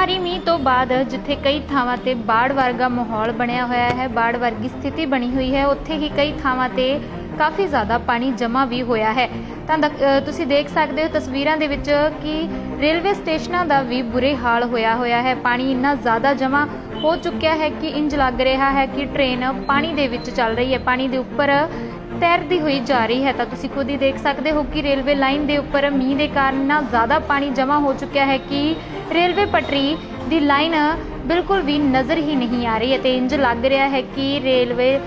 ਭਾਰੀ ਮੀਂਹ ਤੋਂ ਬਾਅਦ ਜਿੱਥੇ ਕਈ ਥਾਵਾਂ ਤੇ ਬਾੜ ਵਰਗਾ ਮਾਹੌਲ ਬਣਿਆ ਹੋਇਆ ਹੈ, ਬਾੜ ਵਰਗੀ ਸਥਿਤੀ ਬਣੀ ਹੋਈ ਹੈ, ਉੱਥੇ ਹੀ ਕਈ ਥਾਵਾਂ ਤੇ ਕਾਫੀ ਜ਼ਿਆਦਾ ਪਾਣੀ ਜਮ੍ਹਾਂ ਵੀ ਹੋਇਆ ਹੈ। ਤਾਂ ਤੁਸੀਂ ਦੇਖ ਸਕਦੇ ਹੋ ਤਸਵੀਰਾਂ ਦੇ ਵਿੱਚ ਕਿ ਰੇਲਵੇ ਸਟੇਸ਼ਨਾਂ ਦਾ ਵੀ ਬੁਰੇ ਹਾਲ ਹੋਇਆ ਹੋਇਆ ਹੈ। ਪਾਣੀ ਇੰਨਾ ਜ਼ਿਆਦਾ ਜਮ੍ਹਾਂ ਹੋ ਚੁੱਕਿਆ ਹੈ ਕਿ ਇੰਜ ਲੱਗ ਰਿਹਾ ਹੈ ਕਿ ਟ੍ਰੇਨ ਪਾਣੀ ਦੇ ਵਿੱਚ ਚੱਲ ਰਹੀ ਹੈ। ਪਾਣੀ ਦੇ ਉੱਪਰ ਤੈਰਦੀ ਹੋਈ ਜਾ ਰਹੀ ਹੈ ਤਾਂ ਤੁਸੀਂ ਖੁਦ ਹੀ ਦੇਖ ਸਕਦੇ ਹੋ ਕਿ ਰੇਲਵੇ ਲਾਈਨ ਦੇ ਉੱਪਰ ਮੀਂਹ ਦੇ ਕਾਰਨ ਨਾ ਜ਼ਿਆਦਾ ਪਾਣੀ ਜਮ੍ਹਾਂ ਹੋ ਚੁੱਕਿਆ ਹੈ ਕਿ ਰੇਲਵੇ ਪਟਰੀ ਦੀ ਲਾਈਨ ਬਿਲਕੁਲ ਵੀ ਨਜ਼ਰ ਹੀ ਨਹੀਂ ਆ ਰਹੀ ਹੈ ਤੇ ਇੰਜ ਲੱਗ ਰਿਹਾ ਹੈ ਕਿ ਰੇਲਵੇ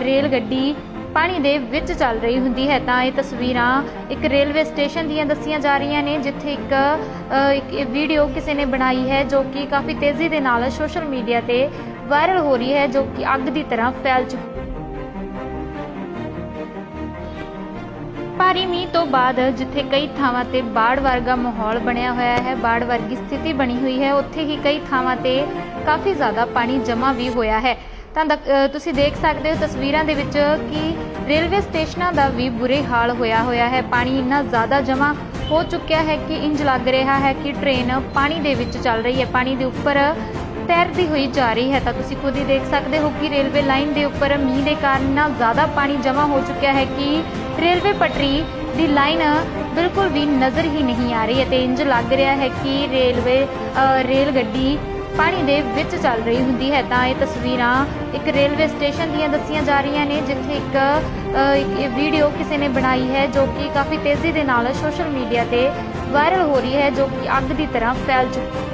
ਰੇਲ ਗੱਡੀ ਪਾਣੀ ਦੇ ਵਿੱਚ ਚੱਲ ਰਹੀ ਹੁੰਦੀ ਹੈ ਤਾਂ ਇਹ ਤਸਵੀਰਾਂ ਇੱਕ ਰੇਲਵੇ ਸਟੇਸ਼ਨ ਦੀਆਂ ਦੱਸੀਆਂ ਜਾ ਰਹੀਆਂ ਨੇ, ਜਿੱਥੇ ਇੱਕ ਇੱਕ ਵੀਡੀਓ ਕਿਸੇ ਨੇ ਬਣਾਈ ਹੈ ਜੋ ਕਿ ਕਾਫੀ ਤੇਜ਼ੀ ਦੇ ਨਾਲ ਸੋਸ਼ਲ ਮੀਡੀਆ ਤੇ ਵਾਇਰਲ ਹੋ ਰਹੀ ਹੈ ਜੋ ਕਿ ਅੱਗ ਦੀ ਤਰ੍ਹਾਂ ਫੈਲ ਚੁੱਕੀ ਭਾਰੀ ਮੀਂਹ ਤੋਂ ਬਾਅਦ ਜਿੱਥੇ ਕਈ ਥਾਵਾਂ ਤੇ ਬਾੜ ਵਰਗਾ ਮਾਹੌਲ ਬਣਿਆ ਹੋਇਆ ਹੈ, ਬਾੜ ਵਰਗੀ ਸਥਿਤੀ ਬਣੀ ਹੋਈ ਹੈ, ਉੱਥੇ ਹੀ ਕਈ ਥਾਵਾਂ ਤੇ ਕਾਫੀ ਜ਼ਿਆਦਾ ਪਾਣੀ ਜਮ੍ਹਾਂ ਵੀ ਹੋਇਆ ਹੈ। ਤਾਂ ਤੁਸੀਂ ਦੇਖ ਸਕਦੇ ਹੋ ਤਸਵੀਰਾਂ ਦੇ ਵਿੱਚ ਕਿ ਰੇਲਵੇ ਸਟੇਸ਼ਨਾਂ ਦਾ ਵੀ ਬੁਰੇ ਹਾਲ ਹੋਇਆ ਹੋਇਆ ਹੈ। ਪਾਣੀ ਇੰਨਾ ਜ਼ਿਆਦਾ ਜਮ੍ਹਾਂ ਹੋ ਚੁੱਕਿਆ ਹੈ ਕਿ ਇੰਜ ਲੱਗ ਰਿਹਾ ਹੈ ਕਿ ਟ੍ਰੇਨ ਪਾਣੀ ਦੇ ਵਿੱਚ ਚੱਲ ਰਹੀ ਹੈ। ਪਾਣੀ ਦੇ ਉੱਪਰ ਤੈਰਦੀ ਹੋਈ ਜਾ ਰਹੀ ਹੈ। ਤਾਂ ਤੁਸੀਂ ਖੁਦ ਹੀ ਦੇਖ ਸਕਦੇ ਹੋ ਕਿ ਰੇਲਵੇ ਲਾਈਨ ਦੇ ਉੱਪਰ ਮੀਂਹ ਦੇ ਕਾਰਨ ਨਾ ਜ਼ਿਆਦਾ ਪਾਣੀ ਜਮ੍ਹਾਂ ਹੋ ਚੁੱਕਿਆ ਹੈ ਕਿ ਰੇਲਵੇ ਪਟਰੀ ਦੀ ਲਾਈਨ ਬਿਲਕੁਲ ਵੀ ਨਜ਼ਰ ਹੀ ਨਹੀਂ ਆ ਰਹੀ ਹੈ ਇੰਜ ਲੱਗ ਰਿਹਾ ਹੈ ਕਿ ਰੇਲਵੇ ਰੇਲ ਗੱਡੀ ਪਾਣੀ ਦੇ ਵਿੱਚ ਚੱਲ ਰਹੀ ਹੁੰਦੀ ਹੈ। ਤਾਂ ਇਹ ਤਸਵੀਰਾਂ ਇੱਕ ਰੇਲਵੇ ਸਟੇਸ਼ਨ ਦੀਆਂ ਦੱਸੀਆਂ ਜਾ ਰਹੀਆਂ ਨੇ, ਜਿੱਥੇ ਇੱਕ ਇੱਕ ਇਹ ਵੀਡੀਓ ਕਿਸੇ ਨੇ ਬਣਾਈ ਹੈ, ਜੋ ਕਿ ਕਾਫੀ ਤੇਜ਼ੀ ਦੇ ਨਾਲ ਸੋਸ਼ਲ ਮੀਡੀਆ ਤੇ ਵਾਇਰਲ ਹੋ ਰਹੀ ਹੈ, ਜੋ ਕਿ ਅੱਗ ਦੀ ਤਰ੍ਹਾਂ ਫੈਲ ਚੁੱਕੀ